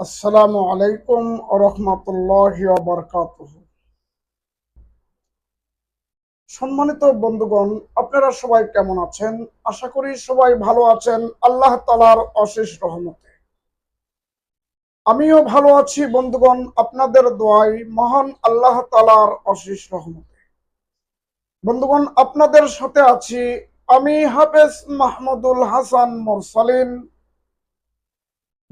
আসসালামু আলাইকুম রহমতুল্লাহ বরকাত সম্মানিত বন্ধুগণ, আপনারা সবাই কেমন আছেন? আশা করি সবাই ভালো আছেন আল্লাহ তালার অশেষ রহমতে। আমিও ভালো আছি বন্ধুগণ, আপনাদের দোয়াই মহান আল্লাহ তালার অশেষ রহমতে। বন্ধুগণ, আপনাদের সাথে আছি আমি হাফেজ মাহমুদুল হাসান মোরসালিন।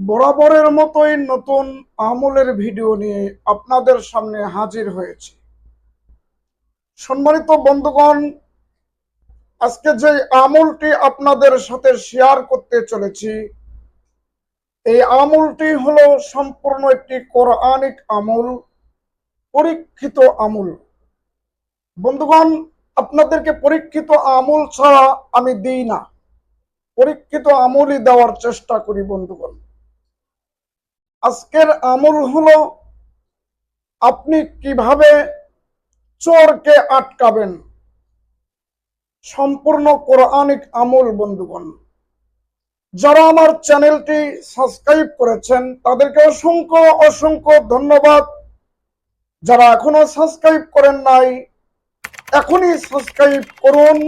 বরাবরের মতোই নতুন আমলের ভিডিও নিয়ে আপনাদের সামনে হাজির হয়েছে। সম্মানিত বন্ধুগণ, আজকে যে আমলটি আপনাদের সাথে শেয়ার করতে চলেছি, এই আমলটি হলো সম্পূর্ণ একটি কোরআনিক আমল, পরীক্ষিত আমল। বন্ধুগণ, আপনাদেরকে পরীক্ষিত আমল ছাড়া আমি দিই না। পরীক্ষিত আমলই দেওয়ার চেষ্টা করি বন্ধুগণ। আজকের আমল হলো, আপনি কীভাবে চোরকে আটকাবেন? সম্পূর্ণ কোরআনিক আমল, বন্ধুগণ। যারা আমার চ্যানেলটি সাবস্ক্রাইব করেছেন, তাদেরকে অসংখ্য অসংখ্য ধন্যবাদ। যারা এখনও সাবস্ক্রাইব করেন নাই, এখনই সাবস্ক্রাইব করুন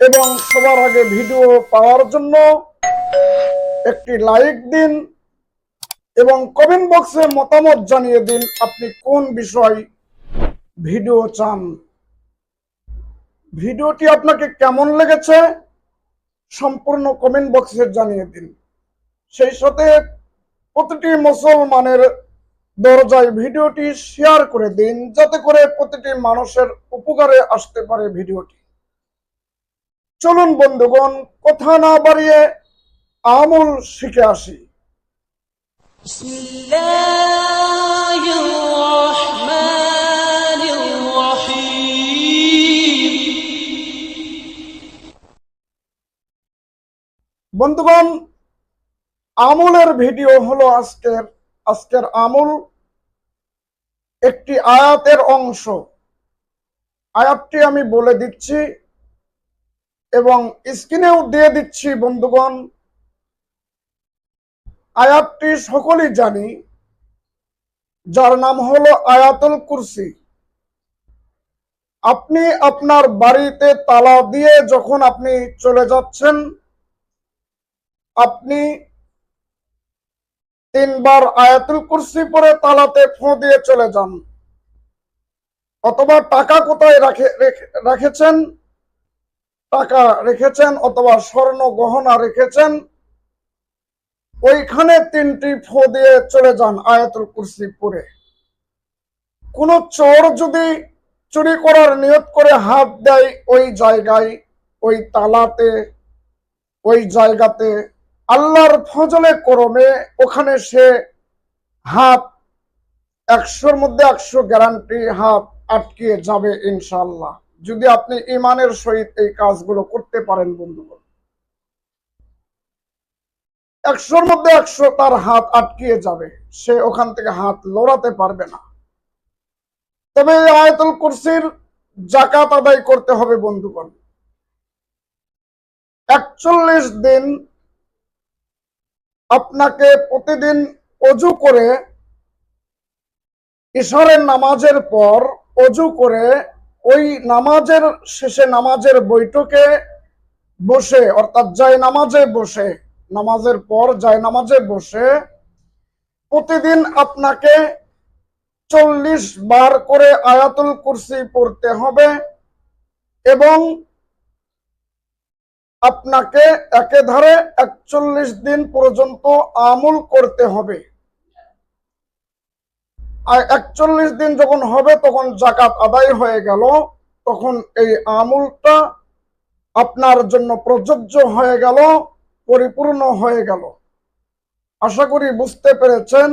এবং সবার আগে ভিডিও পাওয়ার জন্য একটি লাইক দিন। এবং কমেন্ট বক্সে মতামত জানিয়ে দিন আপনি কোন বিষয় ভিডিও চান। ভিডিওটি আপনাকে কেমন লেগেছে সম্পূর্ণ কমেন্ট বক্সে জানিয়ে দিন। সেই সাথে প্রতিটি মুসলমানের দরজায় ভিডিওটি শেয়ার করে দিন, যাতে করে প্রতিটি মানুষের উপকারে আসতে পারে ভিডিওটি। চলুন বন্ধুগণ, কথা না বাড়িয়ে আমল শিখে আসি। بسم الله الرحمن الرحيم বন্ধুগণ আমলের ভিডিও হলো আজকের আজকের আমল একটি আয়াতের অংশ আয়াতটি আমি বলে দিচ্ছি এবং স্ক্রিনেও দিয়ে দিচ্ছি বন্ধুগণ আয়াতটি সকলেই জানি। যার নাম হলো আয়াতুল কুরসি। আপনি আপনার বাড়িতে তালা দিয়ে যখন আপনি চলে যাচ্ছেন, আপনি তিনবার আয়াতুল কুরসি পরে তালাতে ফোঁ দিয়ে চলে যান। অথবা টাকা কোথায় রাখে, রেখে- রেখেছেন? টাকা রেখেছেন অথবা স্বর্ণ গহনা রেখেছেন? ওইখানে তিনটি ফো দিয়ে চলে যান আয়াতুল কুরসি পরে। কোন চোর যদি চুরি করার নিয়ত করে হাত দেয় ওই জায়গায়, ওই তালাতে, ওই জায়গাতে আল্লাহর ফজলে করমে ওখানে সে হাত একশোর মধ্যে একশো গ্যারান্টি হাত আটকিয়ে যাবে ইনশাল্লাহ যদি আপনি ইমানের সহিত এই কাজগুলো করতে পারেন বন্ধুগণ। একশোর মধ্যে একশো তার হাত আটকিয়ে যাবে। সে ওখান থেকে হাত লড়াতে পারবে না। তবে আয়াতুল কুরসির জাকাত আদায় করতে হবে বন্ধুগণ। একচল্লিশ দিন আপনাকে প্রতিদিন অজু করে ঈশ্বরের নামাজের পর অজু করে ওই নামাজের শেষে নামাজের বৈঠকে বসে, অর্থাৎ যায় নামাজে বসে নামাজের পর যায় নামাজে বসে প্রতিদিন আপনাকে চল্লিশ বার করে আয়াতুল কুরসি পড়তে হবে এবং আপনাকে একেধারে একচল্লিশ দিন পর্যন্ত আমল করতে হবে। আর একচল্লিশ দিন যখন হবে, তখন জাকাত আদায় হয়ে গেল, তখন এই আমলটা আপনার জন্য প্রযোজ্য হয়ে গেল। পরিপূর্ণ হয়ে গেল। আশা করি বুঝতে পেরেছেন।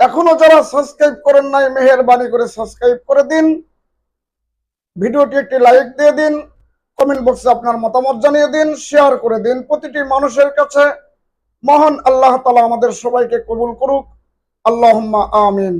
এখনও যারা সাবস্ক্রাইব করেন নাই, মেহেরবানি করে সাবস্ক্রাইব করে দিন। ভিডিওটি একটি লাইক দিয়ে দিন, কমেন্ট বক্সে আপনার মতামত জানিয়ে দিন, শেয়ার করে দিন। প্রতিটি মানুষের কাছে মহান আল্লাহ তালা আমাদের সবাইকে কবুল করুক। আল্লাহ আমিন।